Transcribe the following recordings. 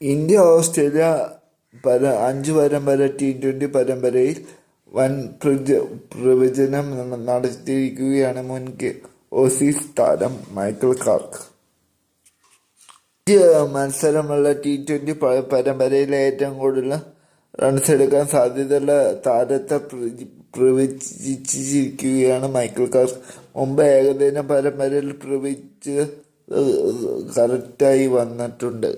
India Australia പര അഞ്ച് പരമ്പര ടി ട്വന്റി പരമ്പരയിൽ വൻ പ്രജ പ്രവചനം നടത്തിയിരിക്കുകയാണ് മുൻ ഓസീസ് താരം മൈക്കിൾ കാർക്ക് മത്സരമുള്ള ടി ട്വന്റി പരമ്പരയിൽ ഏറ്റവും കൂടുതൽ റൺസ് എടുക്കാൻ സാധ്യതയുള്ള താരത്തെ പ്രവചി- പ്രവചിച്ചിരിക്കുകയാണ് മൈക്കിൾ കാർക്ക് മുമ്പ് ഏകദിന പരമ്പരയിൽ പ്രവചിച്ച് കറക്റ്റായി വന്നിട്ടുണ്ട്.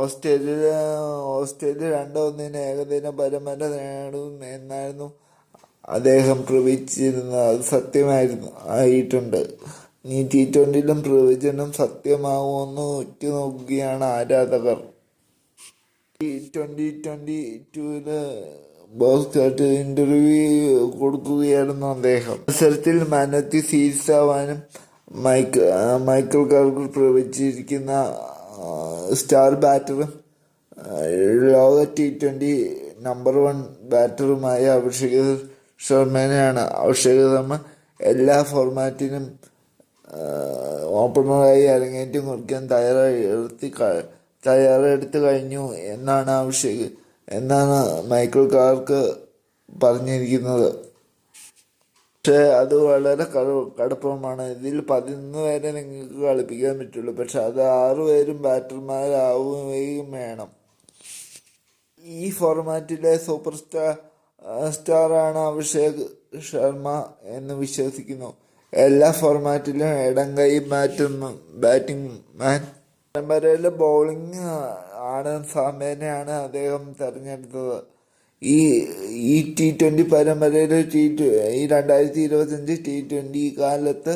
ഓസ്ട്രേലിയ ഓസ്ട്രേലിയ രണ്ട് ഒന്നിന് ഏകദിന പരമ്പര നേടും എന്നായിരുന്നു അദ്ദേഹം പ്രവചിച്ചിരുന്നത്. അത് സത്യമായിരുന്നു. ആയിട്ടുണ്ട്. ഇനി ടി ട്വന്റിയിലും പ്രവചനം സത്യമാവുമെന്ന് ഉറ്റുനോക്കുകയാണ് ആരാധകർ. ട്വന്റി ട്വന്റി ടൂവിൽ ബോസ് ഇന്റർവ്യൂ കൊടുക്കുകയായിരുന്നു അദ്ദേഹം. മത്സരത്തിൽ മാനത്തി സീരീസ് ആവാനും മൈക്ക് മൈക്കിൾ കാർക്ക് പ്രവചിച്ചിരിക്കുന്ന സ്റ്റാർ ബാറ്ററും ലോക ടി ട്വന്റി നമ്പർ വൺ ബാറ്ററുമായ അഭിഷേക് ശർമ്മനെയാണ്. അഭിഷേക് ശർമ്മ എല്ലാ ഫോർമാറ്റിനും ഓപ്പണറായി അരങ്ങേറ്റം കുറിക്കാൻ തയ്യാറെടുത്തി തയ്യാറെടുത്ത് കഴിഞ്ഞു എന്നാണ് അഭിഷേക് എന്നാണ് മൈക്കിൾ കാർക്ക് പറഞ്ഞിരിക്കുന്നത്. പക്ഷേ അത് വളരെ കട- കടുപ്പമാണ്. ഇതിൽ പതിനൊന്ന് പേരെ നിങ്ങൾക്ക് കളിപ്പിക്കാൻ പറ്റുള്ളൂ. പക്ഷെ അത് ആറുപേരും ബാറ്റർമാരാവുകയും വേണം. ഈ ഫോർമാറ്റിലെ സൂപ്പർ സ്റ്റാർ സ്റ്റാറാണ് അഭിഷേക് ശർമ്മ എന്ന് വിശ്വസിക്കുന്നു. എല്ലാ ഫോർമാറ്റിലും ഇടം കൈ ബാറ്റും ബാറ്റിംഗ് മാൻ പരമ്പരയിലെ ബൗളിംഗ് ആണ് സാമേനയാണ് അദ്ദേഹം തെരഞ്ഞെടുത്തത്. ഈ ഈ ടി ട്വന്റി പരമ്പരയിൽ ടി ഈ രണ്ടായിരത്തി ഇരുപത്തഞ്ച് ടി ട്വന്റി കാലത്ത്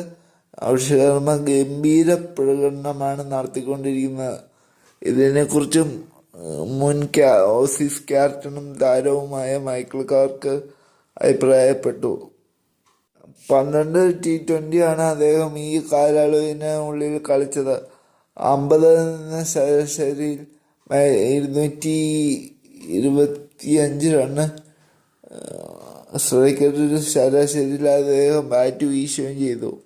അഭിഷേക് ഗംഭീര പ്രകടനമാണ് നടത്തിക്കൊണ്ടിരിക്കുന്നത്. ഇതിനെക്കുറിച്ചും മുൻ ക്യാ ഓസീസ് ക്യാപ്റ്റനും താരവുമായ മൈക്കിൾ കാർക്ക് അഭിപ്രായപ്പെട്ടു. പന്ത്രണ്ട് ടി ട്വന്റി ആണ് അദ്ദേഹം ഈ കാലയളവിന് ഉള്ളിൽ കളിച്ചത്. അമ്പത് എന്ന ശരാശരിയിൽ ഇരുന്നൂറ്റി ഇരുന്നൂറ്റി ഇരുപത്തിയഞ്ച് റണ്ണ് സ്ട്രൈക്കറിൽ ശരാശരിയില്ലാതെ അദ്ദേഹം ബാറ്റ് വീശുകയും ചെയ്തു.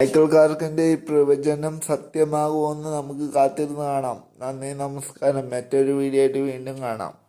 മൈക്കിൾ കാർക്കിന്റെ ഈ പ്രവചനം സത്യമാകുമെന്ന് നമുക്ക് കാത്തിരുന്ന് കാണാം. നന്ദി നമസ്കാരം. മറ്റൊരു വീഡിയോ ആയിട്ട് വീണ്ടും കാണാം.